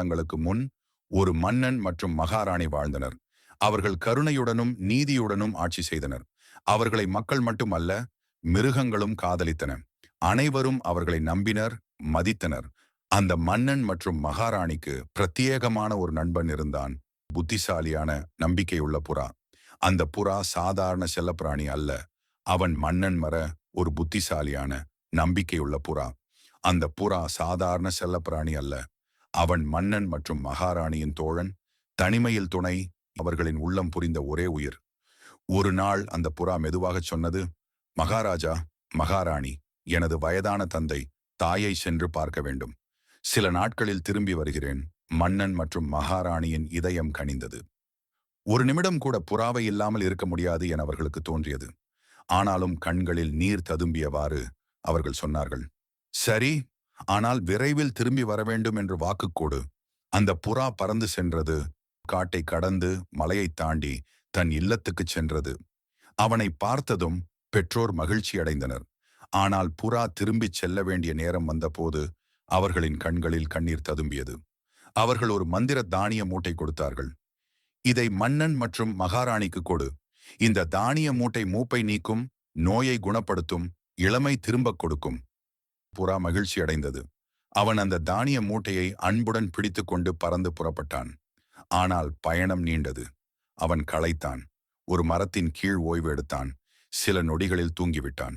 தங்களுக்கு முன் ஒரு மன்னன் மற்றும் மகாராணி வாழ்ந்தனர். அவர்கள் கருணையுடனும் நீதியுடனும் ஆட்சி செய்தனர். அவர்களை மக்கள் மட்டுமல்ல மிருகங்களும் காதலித்தன. அனைவரும் அவர்களை நம்பினர் மதித்தனர். அந்த மன்னன் மற்றும் மகாராணிக்கு பிரத்யேகமான ஒரு நண்பன் இருந்தான். புத்திசாலியான நம்பிக்கையுள்ள புறா. அந்த புறா சாதாரண செல்லப்பிராணி அல்ல. அவன் மன்னன் மர ஒரு புத்திசாலியான நம்பிக்கையுள்ள புறா. அந்த புறா சாதாரண செல்லப்பிராணி அல்ல. அவன் மன்னன் மற்றும் மகாராணியின் தோழன் தனிமையில் துணை அவர்களின் உள்ளம் புரிந்த ஒரே உயிர். ஒரு நாள் அந்த புறா மெதுவாகச் சொன்னது மகாராஜா மகாராணி எனது வயதான தந்தை தாயை சென்று பார்க்க வேண்டும். சில நாட்களில் திரும்பி வருகிறேன். மன்னன் மற்றும் மகாராணியின் இதயம் கனிந்தது. ஒரு நிமிடம் கூட புறாவை இல்லாமல் இருக்க முடியாது என அவர்களுக்கு தோன்றியது. ஆனாலும் கண்களில் நீர் ததும்பியவாறு அவர்கள் சொன்னார்கள் சரி ஆனால் விரைவில் திரும்பி வர வேண்டும் என்று வாக்குக்கோடு அந்த புறா பறந்து சென்றது. காட்டை கடந்து மலையை தாண்டி தன் இல்லத்துக்குச் சென்றது. அவனை பார்த்ததும் பெற்றோர் மகிழ்ச்சி அடைந்தனர். ஆனால் புறா திரும்பிச் செல்ல வேண்டிய நேரம் வந்தபோது அவர்களின் கண்களில் கண்ணீர் ததும்பியது. அவர்கள் ஒரு மந்திர தானிய மூட்டை கொடுத்தார்கள். இதை மன்னன் மற்றும் மகாராணிக்கு கொடு. இந்த தானிய மூட்டை மூப்பை நீக்கும் நோயை குணப்படுத்தும் இளமை திரும்பக் கொடுக்கும். புறா மகிழ்ச்சி அடைந்தது. அவன் அந்த தானிய மூட்டையை அன்புடன் பிடித்து கொண்டு பறந்து புறப்பட்டான். ஆனால் பயணம் நீண்டது. அவன் களைத்தான். ஒரு மரத்தின் கீழ் ஓய்வு எடுத்தான். சில நொடிகளில் தூங்கிவிட்டான்.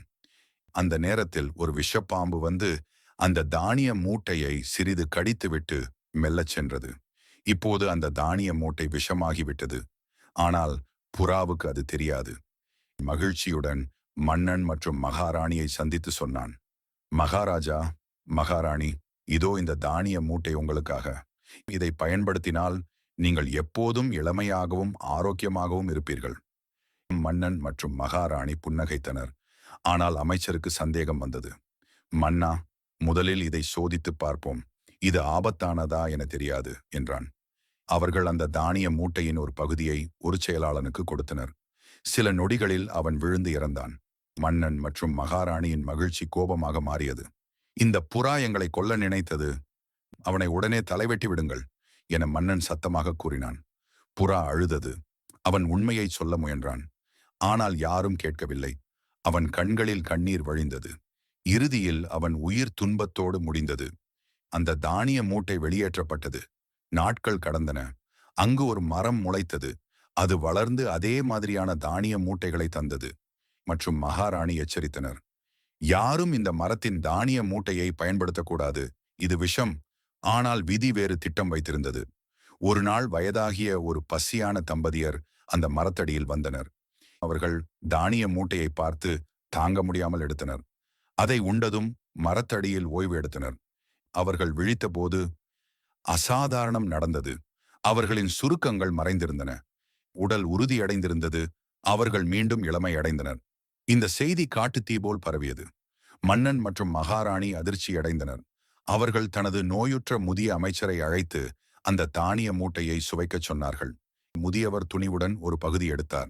அந்த நேரத்தில் ஒரு விஷப்பாம்பு வந்து அந்த தானிய மூட்டையை சிறிது கடித்துவிட்டு மெல்லச் சென்றது. இப்போது அந்த தானிய மூட்டை விஷமாகிவிட்டது. ஆனால் புறாவுக்கு அது தெரியாது. மகிழ்ச்சியுடன் மன்னன் மற்றும் மகாராணியை சந்தித்து சொன்னான். மகாராஜா மகாராணி இதோ இந்த தானிய மூட்டை உங்களுக்காக. இதை பயன்படுத்தினால் நீங்கள் எப்போதும் இளமையாகவும் ஆரோக்கியமாகவும் இருப்பீர்கள். மன்னன் மற்றும் மகாராணி புன்னகைத்தனர். ஆனால் அமைச்சருக்கு சந்தேகம் வந்தது. மன்னா முதலில் இதை சோதித்து பார்ப்போம். இது ஆபத்தானதா என தெரியாது என்றான். அவர்கள் அந்த தானிய மூட்டையின் ஒரு பகுதியை ஒரு செயலாளனுக்கு கொடுத்தனர். சில நொடிகளில் அவன் விழுந்து இறந்தான். மன்னன் மற்றும் மகாராணியின் மகிழ்ச்சி கோபமாக மாறியது. இந்த புறா எங்களை கொல்ல நினைத்தது அவனை உடனே தலைவெட்டி விடுங்கள் என மன்னன் சத்தமாக கூறினான். புறா அழுதது. அவன் உண்மையை சொல்ல முயன்றான். ஆனால் யாரும் கேட்கவில்லை. அவன் கண்களில் கண்ணீர் வழிந்தது. இறுதியில் அவன் உயிர் துன்பத்தோடு முடிந்தது. அந்த தானிய மூட்டை வெளியேற்றப்பட்டது. நாட்கள் கடந்தன. அங்கு ஒரு மரம் முளைத்தது. அது வளர்ந்து அதே மாதிரியான தானிய மூட்டைகளை தந்தது. மற்றும் மகாராணி எச்சரித்தனர். யாரும் இந்த மரத்தின் தானிய மூட்டையை பயன்படுத்தக்கூடாது. இது விஷம். ஆனால் விதி வேறு திட்டம் வைத்திருந்தது. ஒரு நாள் வயதாகிய ஒரு பசியான தம்பதியர் அந்த மரத்தடியில் வந்தனர். அவர்கள் தானிய மூட்டையை பார்த்து தாங்க முடியாமல் எடுத்தனர். அதை உண்டதும் மரத்தடியில் ஓய்வு எடுத்தனர். அவர்கள் விழித்தபோது அசாதாரணம் நடந்தது. அவர்களின் சுருக்கங்கள் மறைந்திருந்தன. உடல் உறுதியடைந்திருந்தது. அவர்கள் மீண்டும் இளமை அடைந்தனர் இந்த செய்தி காட்டுத்தீ போல் பரவியது. மன்னன் மற்றும் மகாராணி அதிர்ச்சி அடைந்தனர் அவர்கள் தனது நோயுற்ற முதிய அமைச்சரை அழைத்து அந்த தானிய மூட்டையை சுவைக்கச் சொன்னார்கள். முதியவர் துணிவுடன் ஒரு பகுதி எடுத்தார்.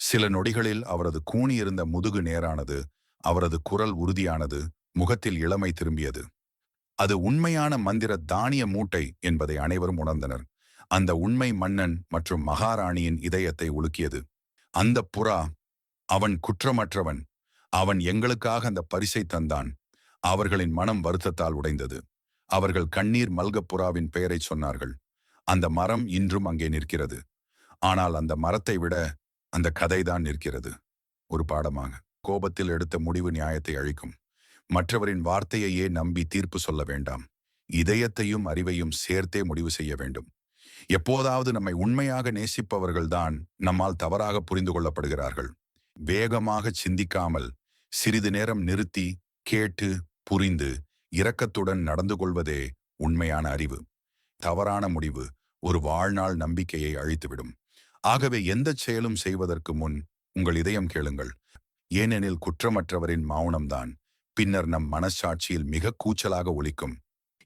சில நொடிகளில் அவரது கூணியிருந்த முதுகு நேரானது அவரது குரல் உறுதியானது முகத்தில் இளமை திரும்பியது. அது உண்மையான மந்திர தானிய மூட்டை என்பதை அனைவரும் உணர்ந்தனர். அந்த உண்மை மன்னன் மற்றும் மகாராணியின் இதயத்தை உலுக்கியது. அந்த புறா அவன் குற்றமற்றவன். அவன் எங்களுக்காக அந்த பரிசை தந்தான். அவர்களின் மனம் வருத்தத்தால் உடைந்தது. அவர்கள் கண்ணீர் மல்கப்புறாவின் பெயரை சொன்னார்கள். அந்த மரம் இன்றும் அங்கே நிற்கிறது. ஆனால் அந்த மரத்தை விட அந்த கதைதான் நிற்கிறது. ஒரு பாடமாக. கோபத்தில் எடுத்த முடிவு நியாயத்தை அழிக்கும். மற்றவரின் வார்த்தையையே நம்பி தீர்ப்பு சொல்ல வேண்டாம். இதயத்தையும் அறிவையும் சேர்த்தே முடிவு செய்ய வேண்டும். எப்போதாவது நம்மை உண்மையாக நேசிப்பவர்கள்தான் நம்மால் தவறாக புரிந்து கொள்ளப்படுகிறார்கள். வேகமாக சிந்திக்காமல் சிறிது நேரம் நிறுத்தி கேட்டு புரிந்து இரக்கத்துடன் நடந்து கொள்வதே உண்மையான அறிவு. தவறான முடிவு ஒரு வாழ்நாள் நம்பிக்கையை அழித்துவிடும். ஆகவே எந்த செயலும் செய்வதற்கு முன் உங்கள் இதயம் கேளுங்கள். ஏனெனில் குற்றமற்றவரின் மௌனம்தான் பின்னர் நம் மனசாட்சியில் மிக கூச்சலாக ஒலிக்கும்.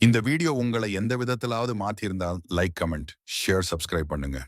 இந்த வீடியோ உங்களை எந்த விதத்திலாவது மாற்றியிருந்தால் லைக் கமெண்ட் ஷேர் சப்ஸ்கிரைப் பண்ணுங்க.